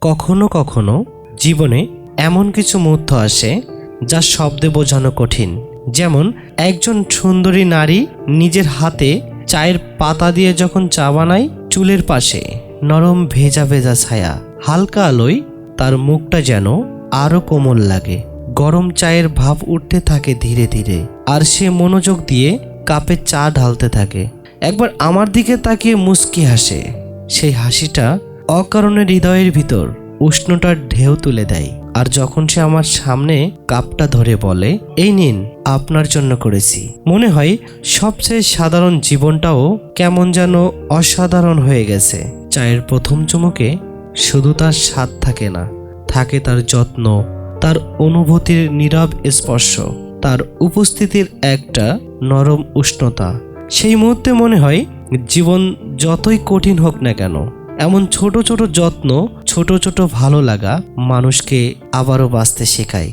কখনো কখনো জীবনে এমন কিছু মুহূর্ত আসে যা শব্দে বোঝানো কঠিন। যেমন, একজন সুন্দরী নারী নিজের হাতে চায়ের পাতা দিয়ে যখন চা বানায়, চুলের পাশে নরম ভেজা ভেজা ছায়া, হালকা আলোয় তার মুখটা যেন আরও কোমল লাগে। গরম চায়ের ভাব উঠতে থাকে ধীরে ধীরে, আর সে মনোযোগ দিয়ে কাপে চা ঢালতে থাকে। একবার আমার দিকে তাকিয়ে মুচকি হাসে। সেই হাসিটা অকারণে হৃদয়ের ভিতর উষ্ণটার ঢেউ তুলে দেয়। আর যখন সে আমার সামনে কাপটা ধরে বলে, এই নিন, আপনার জন্য করেছি। মনে হয় সবচেয়ে সাধারণ জীবনটাও কেমন যেন অসাধারণ হয়ে গেছে। চায়ের প্রথম চুমুকে শুধু তার স্বাদ থাকে না, থাকে তার যত্ন, তার অনুভূতির নীরব স্পর্শ, তার উপস্থিতির একটা নরম উষ্ণতা। সেই মুহূর্তে মনে হয় জীবন যতই কঠিন হোক না কেন এমন ছোট ছোট যত্ন ছোট ছোট ভালো লাগা মানুষকে আবারও বাঁচতে শেখায়।